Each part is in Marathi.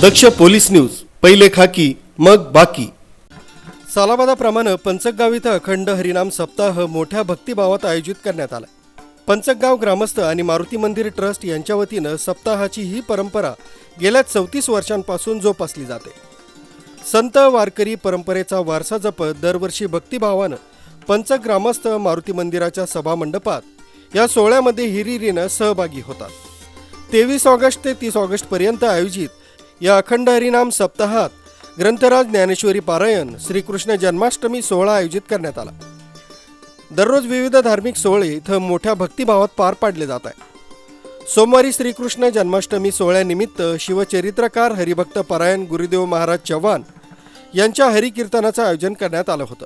दक्ष पोलीस न्यूज पहिले खाकी मग बाकी. सालाबादाप्रमाणे पंचकगाव इथं अखंड हरिनाम सप्ताह मोठ्या भक्तिभावात आयोजित करण्यात आला. पंचकगाव ग्रामस्थ आणि मारुती मंदिर ट्रस्ट यांच्या वतीनं सप्ताहाची ही परंपरा गेल्या चौतीस वर्षांपासून जोपासली जाते. संत वारकरी परंपरेचा वारसा जपत दरवर्षी भक्तिभावानं पंचक ग्रामस्थ मारुती मंदिराच्या सभामंडपात या सोहळ्यामध्ये हिरिरीनं सहभागी होतात. तेवीस ऑगस्ट ते तीस ऑगस्टपर्यंत आयोजित या अखंड हरिनाम सप्ताहात ग्रंथराज ज्ञानेश्वरी पारायण श्रीकृष्ण जन्माष्टमी सोहळा आयोजित करण्यात आला. दररोज विविध धार्मिक सोहळे इथं मोठ्या भक्तिभावात पार पाडले जात आहे सोमवारी श्रीकृष्ण जन्माष्टमी सोहळ्यानिमित्त शिवचरित्रकार हरिभक्त पारायण गुरुदेव महाराज चव्हाण यांच्या हरिकीर्तनाचं आयोजन करण्यात आलं होतं.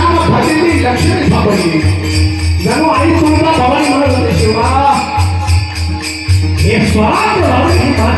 लक्ष्मी सापडली जणू आई तुला भवानी म्हणत होते शिवा हे स्वार्थ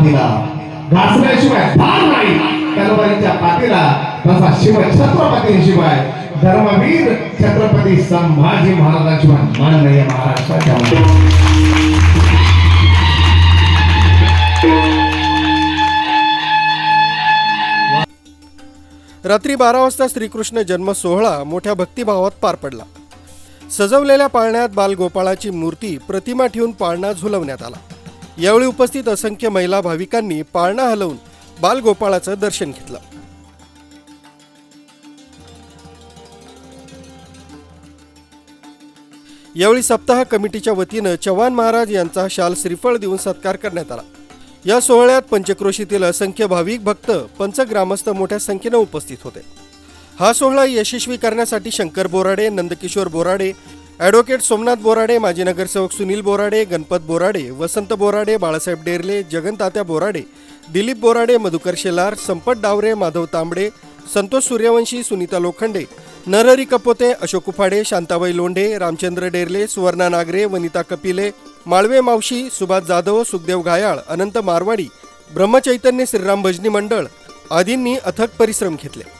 पाठीला. भार नाही घासल्याशिवाय भार नाही. तलवारीच्या पाठीला तसा शिव छत्रपती शिवाय धर्मवीर छत्रपती संभाजी महाराजांशिवाय मान नाही महाराष्ट्राच्या रात्री बारा वाजता श्रीकृष्ण जन्म सोहळा मोठ्या भक्तिभावात पार पडला. सजवलेल्या पाळण्यात बालगोपाळाची मूर्ती प्रतिमा ठेवून पाळणा झुलवण्यात आला. यावेळी उपस्थित असंख्य महिला भाविकांनी पाळणा हलवून बालगोपाळाचं दर्शन घेतलं. यावेळी सप्ताह कमिटीच्या वतीनं चव्हाण महाराज यांचा शाल श्रीफळ देऊन सत्कार करण्यात आला. या सोहळ्यात पंचक्रोशीतील असंख्य भाविक भक्त पंचग्रामस्थ मोठ्या संख्येनं उपस्थित होते. हा सोहळा यशस्वी करण्यासाठी शंकर बोराडे नंदकिशोर बोराडे ॲडव्होकेट सोमनाथ बोराडे माजी नगरसेवक सुनील बोराडे गणपत बोराडे वसंत बोराडे बाळासाहेब डेरले जगनतात्या बोराडे दिलीप बोराडे मधुकर शेलार संपत डावरे माधव तांबडे संतोष सूर्यवंशी सुनीता लोखंडे नरहरी कपोते अशोक उफाडे शांताबाई लोंढे रामचंद्र डेरले सुवर्णा नागरे वनिता कपिले माळवे मावशी सुभाष जाधव सुखदेव घायाळ अनंत मारवाडी ब्रह्मचैतन्य श्रीराम भजनी मंडळ आदींनी अथक परिश्रम घेतले.